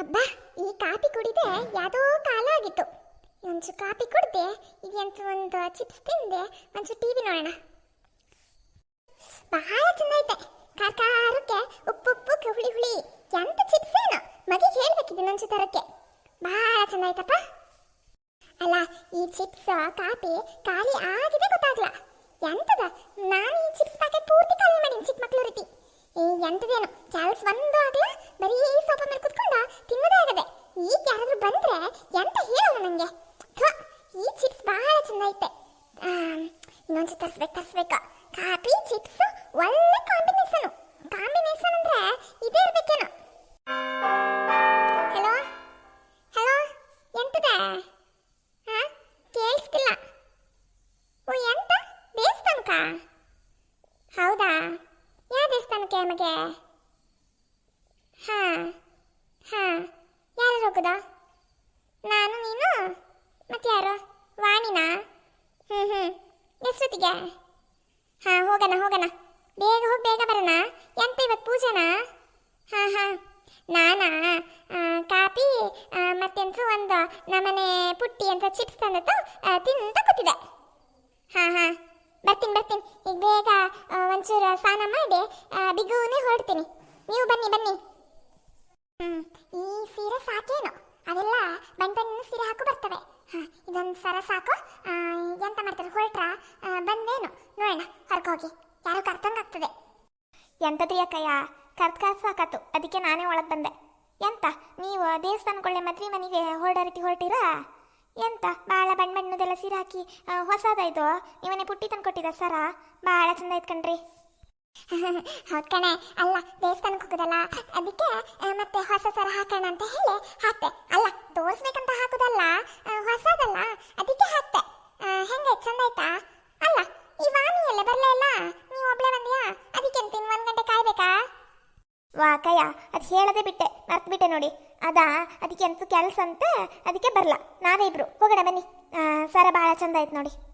ಅಬ್ಬಾ, ಈ ಕಾಫಿ ಕುಡಿದೆ, ಯಾವುದೋ ಕಾಲ ಆಗಿತ್ತು. ಒಂಚೂರು ಕಾಫಿ ಕುಡ್ದೆ ಈಗ ಒಂದು ಚಿಪ್ಸ್ ತಿಂದೆ, ಒಂಚೂರು ಟಿವಿ ನೋಡೋಣ. ಬಹಳ ಚೆನ್ನೈತೆ ಕಾರ್ಕಾರಕ್ಕೆ ಉಪ್ಪು ಉಪ್ಪು, ಹುಳಿ ಹುಳಿ. ಎಂತ ಚಿಪ್ಸ್ ಏನು? ಮಗಿಗೆ ಹೇಳ್ಬೇಕಿದೆ ಒಂಚೂರು ತರಕ್ಕೆ. ಬಹಳ ಚೆನ್ನಾಯ್ತಪ್ಪ ಅಲ್ಲ, ಈ ಚಿಪ್ಸ್ ಕಾಫಿ ಖಾಲಿ ಆಗಿದೆ ಗೊತ್ತಾಗ್ಲ. ಎಂತದ? ನಾನು ಈ ಚಿಪ್ಸ್ ಪ್ಯಾಕೆಟ್ ಪೂರ್ತಿ ಖಾಲಿ ಮಾಡೀನಿ ಚಿಕ್ಕ ಮಕ್ಕಳು ರೀತಿ. ಈ ಎಂತದೇನು? ಕ್ಯಾಲ್ಸ್ ಒಂದು ಆಗ್ಲ? ಬರೀ ಸೋಫಾ ಮೇಲೆ ಕುತ್ಕೊಂಡ ತಿನ್ನೋದೇ ಆಗದೆ, ಈಗ ಯಾರಾದ್ರೂ ಬಂದ್ರೆ ಎಂತ ಹೇಳಲ್ಲ ನಂಗೆ? ಈ ಚಿಪ್ಸ್ ಬಹಳ ಚೆನ್ನೈತೆ ಇನ್ನೊಂದು ತರಿಸ್ಬೇಕು ತರಿಸ್ಬೇಕು. ಕಾಫಿ ಚಿಪ್ಸ್ ಒಳ್ಳೆ ಕಾಂಬಿನೇಷನ್ ಕಾಂಬಿನೇಷನ್ ಅಂದ್ರೆ ಇದೇ ಇರ್ಬೇಕೇನು. ಹಲೋ ಹಲೋ ಎಂತದ? ಹಾ ಕೇಳಿಸ್ತಿಲ್ಲ. ಓ, ಎಂತ? ದೇವಸ್ಥಾನಕ್ಕ? ಹೌದಾ? ಯಾವ ದೇವಸ್ಥಾನಕ್ಕೆ ನಮಗೆ? ಹಾ ಹಾ. ಯಾರು ಹೋಗುದಾ ನಾನು, ನೀನು? ಮತ್ತೆ ಯಾರು? ವಾಣಿನಾ? ಹ್ಞೂ ಹ್ಞೂ ಎಷ್ಟೊತ್ತಿಗೆ? ಹಾ, ಹೋಗೋಣ ಹೋಗೋಣ. ಬೇಗ ಹೋಗಿ, ಬೇಗ ಬರೋಣ. ಎಂತ ಇವತ್ತು ಪೂಜೆನಾ? ಹಾಂ ಹಾಂ. ನಾನಾ? ಕಾಪಿ ಮತ್ತೆಂತ ಒಂದು ನಮ್ಮನೆ ಪುಟ್ಟಿ ಅಂತ ಚಿಪ್ಸ್ ತಂದತ್ತು ತಿಂತ ಕೂತಿದೆ ಹಾಂ ಹಾಂ. ಬರ್ತೀನಿ ಬರ್ತೀನಿ. ಈಗ ಬೇಗ ಒಂಚೂರು ಸ್ನಾನ ಮಾಡಿ ಬಿಗುನೇ ಹೊರಡ್ತೀನಿ. ನೀವು ಬನ್ನಿ ಬನ್ನಿ. ಈ ಸೀರೆ ಸಾಕೇನು? ಅವೆಲ್ಲ ಬಣ್ಣ ಬಣ್ಣ ಸೀರೆ ಹಾಕು ಬರ್ತವೆ. ಇದೊಂದು ಸರ ಸಾಕು. ಎಂತ ಮಾಡ್ತಾರೆ? ಹೊರಟ್ರ? ಬಂದೇನು ನೋಡೋಣ ಹೋಗಿ. ಯಾರು ಕರ್ತಂಗಾಗ್ತದೆ ಎಂತದ್ರಿ ಅಕ್ಕಯ್ಯ? ಕರ್ತ್ ಕಾಸು ಸಾಕಾತು ಅದಕ್ಕೆ ನಾನೇ ಒಳಗೆ ಬಂದೆ. ಎಂತ? ನೀವು ದೇವಸ್ಥಾನಗೊಳ್ಳೆ ಮದ್ವೆ ಮನೆಗೆ ಹೊರಡೋ ರೀತಿ ಹೊರಟಿರಾ? ಎಂತ? ಭಾಳ ಬಣ್ಣ ಬಣ್ಣದೆಲ್ಲ ಸೀರೆ ಹಾಕಿ ಹೊಸದಾಯ್ತು ಇವನೇ ಪುಟ್ಟಿ ತಂದು ಕೊಟ್ಟಿದ್ದ ಸರ? ಭಾಳ ಚಂದ ಐತ್ ಕಣ್ರಿ. ಹೌದ್ ಕಣೆ. ಅಲ್ಲ, ದೇವಸ್ಥಾನಕ್ಕೆ ಹೋಗೋದಲ್ಲ? ಅದಕ್ಕೆ ಮತ್ತೆ ಹೊಸ ಸರ ಹಾಕೋಣ ಅಂತ ಹೇಳಿ ಹಾಕ್ತೆ. ಅಲ್ಲ, ತೋರಿಸ್ಬೇಕಂತ ಹಾಕುದಲ್ಲ? ಹೊಸದಲ್ಲ? ಅದಕ್ಕೆ ಹಾಕ್ತೆ. ಹೆಂಗೆ, ಚಂದ ಆಯ್ತಾ? ಅಲ್ಲ, ಈ ವಾಣಿ ಎಲ್ಲ ಬರ್ಲೇ ಇಲ್ಲ? ನೀವು ಒಬ್ಳೆ ಬಂದಿಯಾ? ಅದಕ್ಕೆ ಅಂತ ಇನ್ನು ಒಂದು ಗಂಟೆ ಕಾಯ್ಬೇಕಾ? ವಾ, ಕಯ್ಯ, ಅದು ಹೇಳದೆ ಬಿಟ್ಟೆ. ಮರ್ತು ಬಿಟ್ಟೆ ನೋಡಿ. ಅದಾ, ಅದಕ್ಕೆ ಎಂತ ಕೆಲಸ ಅಂತ, ಅದಕ್ಕೆ ಬರಲ್ಲ ನಾವೇ ಇಬ್ರು. ಹೋಗೋಣ, ಬನ್ನಿ. ಸರ ಭಾಳ ಚಂದ ಆಯ್ತು ನೋಡಿ.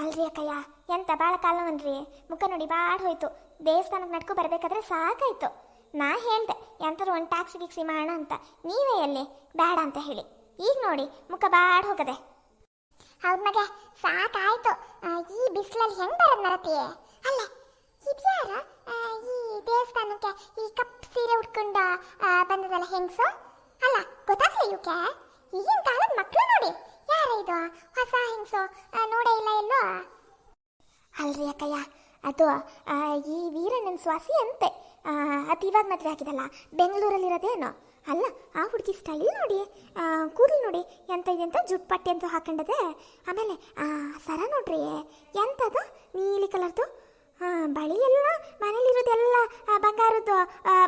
ಅಲ್ರಿ ಅಕ್ಕಯ್ಯ, ಎಂತ ಭಾಳ ಕಾಲವನ್ರಿ ಮುಖ ನೋಡಿ ಬಾಡ್ ಹೋಯ್ತು. ದೇವಸ್ಥಾನಕ್ಕೆ ನಡ್ಕೊ ಬರ್ಬೇಕಾದ್ರೆ ಸಾಕಾಯ್ತು. ನಾ ಹೇಳ್ದೆ ಎಂತಾರು ಒಂದು ಟ್ಯಾಕ್ಸಿ ಗಿಕ್ಸಿ ಮಾಡೋಣ ಅಂತ. ನೀವೇ ಎಲ್ಲಿ? ಬೇಡ ಅಂತ ಹೇಳಿ. ಈಗ ನೋಡಿ, ಮುಖ ಬಾಡ್ ಹೋಗದೆ. ಹೌದ್ ಮಗ, ಸಾಕಾಯ್ತು. ಈ ಬಿಸಿಲಲ್ಲಿ ಹೆಂಗ್ ಬರೋದ್ ಮರತಿ ಅಲ್ಲ ಇದ್ಯಾರ ಈ ದೇವಸ್ಥಾನಕ್ಕೆ ಈ ಕಪ್ ಸೀರೆ ಉಟ್ಕೊಂಡ ಬಂದದಲ್ಲ ಹೆಂಗ್ಸು? ಅಲ್ಲ ಗೊತ್ತಾಗ್ಲಿ ಇವಕ್ಕೆ ಈಗಿನ ಕಾಲದ ಮಕ್ಕಳು ನೋಡಿ. ಯಾರ ಇದು ಹೊಸ ಹೆಂಗ್ಸು? ನೋಡೇ ಇಲ್ಲ ಎಲ್ಲೋ? ಅಲ್ರಿ ಅಕ್ಕಯ್ಯ, ಅದು ಈ ವೀರಣ್ಣನ ಸ್ವಾಸಿ ಅಂತೆ. ಅದು ಇವಾಗ ಮದುವೆ ಆಗಿದಲ್ಲ ಬೆಂಗಳೂರಲ್ಲಿರೋದೇನೋ? ಅಲ್ಲ, ಆ ಹುಡುಗಿ ಸ್ಟೈಲ್ ನೋಡಿ ಕೂದಲು ನೋಡಿ, ಎಂತ ಇದೆ ಅಂತ ಜುಟ್ ಪಟ್ಟಿ ಅಂತ ಹಾಕೊಂಡದೆ. ಆಮೇಲೆ ಸರ ನೋಡ್ರಿ ಎಂಥದ್ದು ನೀಲಿ ಕಲರ್ದು? ಬಳಿ ಎಲ್ಲ ಮನೇಲಿರೋದೆಲ್ಲ ಬಂಗಾರದ್ದು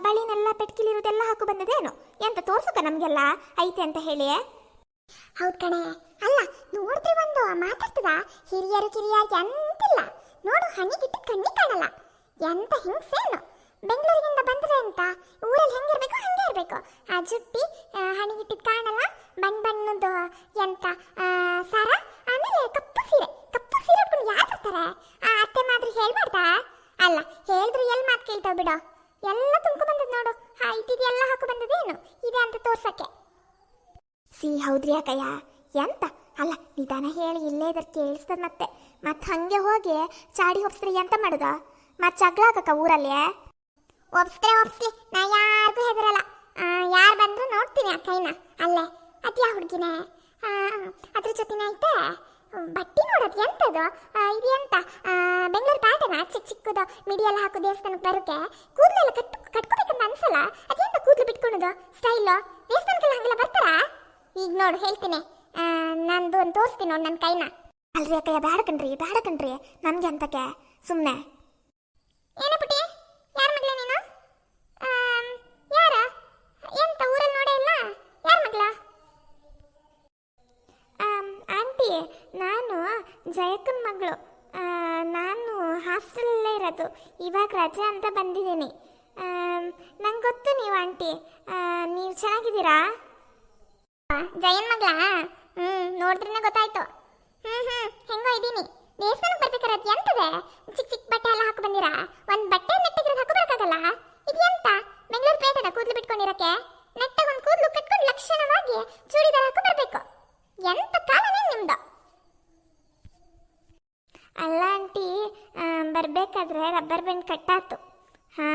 ಬಳಿನೆಲ್ಲ ಪೆಟ್ಕಿಲಿರೋದೆಲ್ಲ ಹಾಕು ಬಂದದೇನು? ಎಂತ ತೋರ್ಸುಕ ನಮಗೆಲ್ಲ? ಐತೆ ಅಂತ ಹೇಳಿ ಹೌದ್ ಕಣೆ. ಅಲ್ಲ, ನೋಡಿದ್ರೆ ಒಂದು ಮಾತಾಡ್ತದ? ಹಿರಿಯರು ಕಿರಿಯರು ಎಂತಿಲ್ಲ. ನೋಡು ಹಣಿಗಿಟ್ಟು ಕಣ್ಣಿ ಕಾಣಲ್ಲ. ಎಂತ ಹಿಂಸೇನು ಬೆಂಗಳೂರಿನಿಂದ ಬಂದ್ರೆ ಅಂತ ಊರಲ್ಲಿ ಹೆಂಗಿರ್ಬೇಕು, ಹಂಗೆ ಇರ್ಬೇಕು. ಆ ಜುಟ್ಟಿ ಹಣಿ ಹಣಿಗಿಟ್ಟಿದ್ ಕಾಣಲ್ಲ? ಬಣ್ಣ ಬಣ್ಣದ್ದು ಎಂತ? ಸರ? ಆಮೇಲೆ ಕಪ್ಪು ಸೀರೆ. ಕಪ್ಪು ಸೀರೆ ಉಟ್ಕೊಂಡು ಯಾರು ಬರ್ತಾರೆ? ಆ ಅತ್ತೆ ಮಾತ್ರ ಹೇಳ್ಬಾರ್ದಾ? ಅಲ್ಲ, ಹೇಳಿದ್ರು ಎಲ್ಲಿ ಮಾತು ಕೇಳ್ತಾವ್ ಬಿಡೋ. ಎಲ್ಲ ತುಂಬ ಬಂದದ್ ನೋಡು. ಹಾ ಇದ್ದಿದ್ದೆಲ್ಲ ಹಾಕು ಬಂದದೇನು ಇದೆ ಅಂತ ತೋರ್ಸಕ್ಕೆ. ಸಿ, ಹೌದ್ರಿ ಅಕ್ಕಯ್ಯ? ಎಂತ? ಅಲ್ಲ, ನಿಧಾನ ಹೇಳಿ, ಇಲ್ಲೇ ಇದ್ರ ಕೇಳಿಸ್ತದ ಮತ್ತೆ. ಮತ್ತೆ ಹಂಗೆ ಹೋಗಿ ಚಾಡಿ ಒಪ್ಸ್ರಿ, ಎಂತ ಮಾಡುದ? ಮತ್ತೆ ಜಗ್ಲಾಕಕ್ಕ ಊರಲ್ಲಿ? ಒಪ್ಸ್ರೆ ಒಪ್ಸ್ಲಿ ನಾ ಯಾರಿಗೂ ಹೆದರಲ್ಲ. ಯಾರು ಬಂದ್ರು ನೋಡ್ತೀನಿ ಕೈನ ಅಲ್ಲೇ. ಅದ್ಯಾ ಹುಡುಗಿನೇ? ಅದ್ರ ಜೊತೆನೇ ಐತೆ? ಬಟ್ಟಿ ನೋಡೋದು ಎಂತದು ಇದು? ಎಂತ? ಬೆಂಗಳೂರು ಪ್ಯಾಟರ್ನ ಚಿಕ್ಕ ಚಿಕ್ಕದು. ಮಿಡಿಯೆಲ್ಲ ಹಾಕೋ ಹಾಕು ದೇವಸ್ಥಾನಕ್ಕೆ ಬರುತ್ತೆ ಕೂದಲೆಲ್ಲ ಕಟ್, ಕಟ್ಕೋಬೇಕಂತ ಅನ್ಸಲ್ಲ? ಅದೆಂತ ಕೂದಲು ಬಿಟ್ಕೊಳೋದು? ಸ್ಟೈಲು? ದೇವಸ್ಥಾನಕ್ಕೆಲ್ಲ ಹಂಗೆಲ್ಲ ಬರ್ತಾರಾ? ಈಗ ನೋಡು ಹೇಳ್ತೀನಿ. ನಂದು ಒಂದು ತೋರಿಸ್ತೀನಿ ನೋಡು ನನ್ನ ಕೈನ. ಅಲ್ರಿ ಅಕ್ಕಯ್ಯ ಬ್ಯಾಡ ಕಣ್ರಿ ಬ್ಯಾಡ ಕಣ್ರಿ. ನಮ್ಗೆ ಅಂತಕ್ಕೆ ಸುಮ್ಮನೆ ಏನ ಪುಟಿ ಯಾರ ಮಗಳ ನೀನು? ಯಾರ? ಎಂತ ಊರಲ್ಲಿ ನೋಡೇ ಇಲ್ಲ? ಯಾರ ಮಗಳ? ಆಂಟಿ ನಾನು ಜಯಕ್ಕನ ಮಗಳು. ನಾನು ಹಾಸ್ಟೆಲಲ್ಲೇ ಇರೋದು. ಇವಾಗ ರಜೆ ಅಂತ ಬಂದಿದ್ದೀನಿ. ನಂಗೆ ಗೊತ್ತು ನೀವು ಆಂಟಿ. ನೀವು ಚೆನ್ನಾಗಿದ್ದೀರಾ? ಜಯನ್ ಮಗಳ ಹ್ಮ್ ನೋಡಿದ್ರೆ ಗೊತ್ತಾಯ್ತು. ಹ್ಮ್ ಹ್ಮ್, ಹೆಂಗೋ ಇದ್ದೀನಿ ದೇವಸ್ಥಾನ ಬರ್ಬೇಕಾರೆ ಎಂತದೆ ಚಿಕ್ಕ ಚಿಕ್ಕ ಬಟ್ಟೆ ಎಲ್ಲ ಹಾಕಿ ಬಂದಿರಾ? ಒಂದ್ ಬಟ್ಟೆ ನೆಟ್ಟಿಗಿರೋದು ಹಾಕೋ ಬರಕಾಗಲ್ಲ ಇದು ಎಂತ ಬೆಂಗಳೂರು ಪೇಟೆನ ಕೂದ್ಲು ಬಿಟ್ಕೊಂಡಿರಕ್ಕೆ? ನೆಟ್ಟಾಗ ಒಂದು ಕೂದ್ಲು ಕಟ್ಕೊಂಡು ಲಕ್ಷಣವಾಗಿ ಚೂಡಿದಾರ ಹಾಕೋ ಬರಬೇಕು. ಎಂತ ಕಾಲನೇ ನಿಮ್ದು? ಅಲ್ಲ ಆಂಟಿ ಬರಬೇಕಾದ್ರೆ ರಬ್ಬರ್ ಬ್ಯಾಂಡ್ ಕಟ್ಟಾತು. ಹಾ,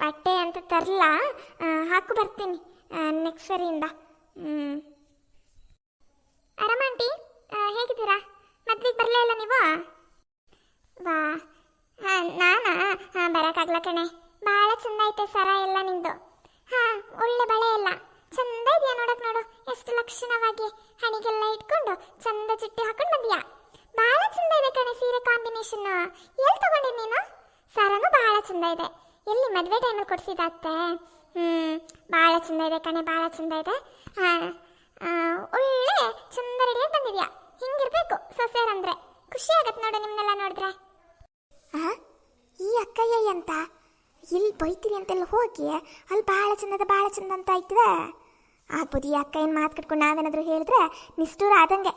ಬಟ್ಟೆ ಅಂತ ತರಲ? ಹಾಕು ಬರ್ತೀನಿ ನೆಕ್ಸ್ಟ್ ಸರಿಯಿಂದ. ಹ್ಮ್. ಆರಾಮ ಆಂಟಿ ಹೇಗಿದ್ದೀರಾ? ಮದ್ವೆಗೆ ಬರಲೇ ಇಲ್ಲ ನೀವು? ವಾ ಹಾಂ, ನಾನಾ? ಹಾಂ, ಬರೋಕ್ಕಾಗಲ್ಲ ಕಣೆ. ಭಾಳ ಚೆಂದ ಐತೆ ಸರ ಎಲ್ಲ ನಿಂದು. ಹಾಂ, ಒಳ್ಳೆ ಬಳೆ ಎಲ್ಲ. ಚಂದ ಇದೆಯಾ ನೋಡಕ್ ನೋಡು. ಎಷ್ಟು ಲಕ್ಷಣವಾಗಿ ಹಣಿಗೆಲ್ಲ ಇಟ್ಕೊಂಡು ಚಂದ ಚಿಟ್ಟಿ ಹಾಕೊಂಡು ಬಂದಿಯಾ. ಭಾಳ ಚಂದ ಇದೆ ಕಣೆ ಸೀರೆ ಕಾಂಬಿನೇಷನ್ ಎಲ್ಲಿ ತಗೊಂಡೆ ನೀನು? ಸರನು ಭಾಳ ಚಂದ ಇದೆ. ಎಲ್ಲಿ ಮದುವೆ ಟೈಮಲ್ಲಿ ಕೊಡಿಸಿದತ್ತೆ ಹ್ಞೂ ಭಾಳ ಚಂದ ಇದೆ ಕಣೆ ಭಾಳ ಚಂದ ಇದೆ. ಹಾಂ ಒಳ್ಳೆ ಚಂದ ರೆಡಿಯಾಗಿ ಬಂದಿದ್ಯಾ ಹಿಂಗಿರ್ಬೇಕು ಸೊಸೆಯರಂದ್ರೆ. ಖುಷಿ ಆಗತ್ತೆ ನೋಡು ನಿಮ್ಮನ್ನೆಲ್ಲ ನೋಡಿದ್ರೆ. ಆ ಈ ಅಕ್ಕಯ್ಯ ಅಂತ ಇಲ್ಲಿ ಬೈತೀರಿ ಅಂತೆಲ್ಲ ಹೋಗಿ ಅಲ್ಲಿ ಭಾಳ ಚಂದದ ಭಾಳ ಚಂದ ಅಂತ ಆಯ್ತದೆ? ಆಗ್ಬೋದು ಈ ಅಕ್ಕ ಏನು ಮಾತು ಕಟ್ಕೊಂಡು ನಾವೇನಾದರೂ ಹೇಳಿದ್ರೆ ನಿಷ್ಠೂರ ಆದಂಗೆ.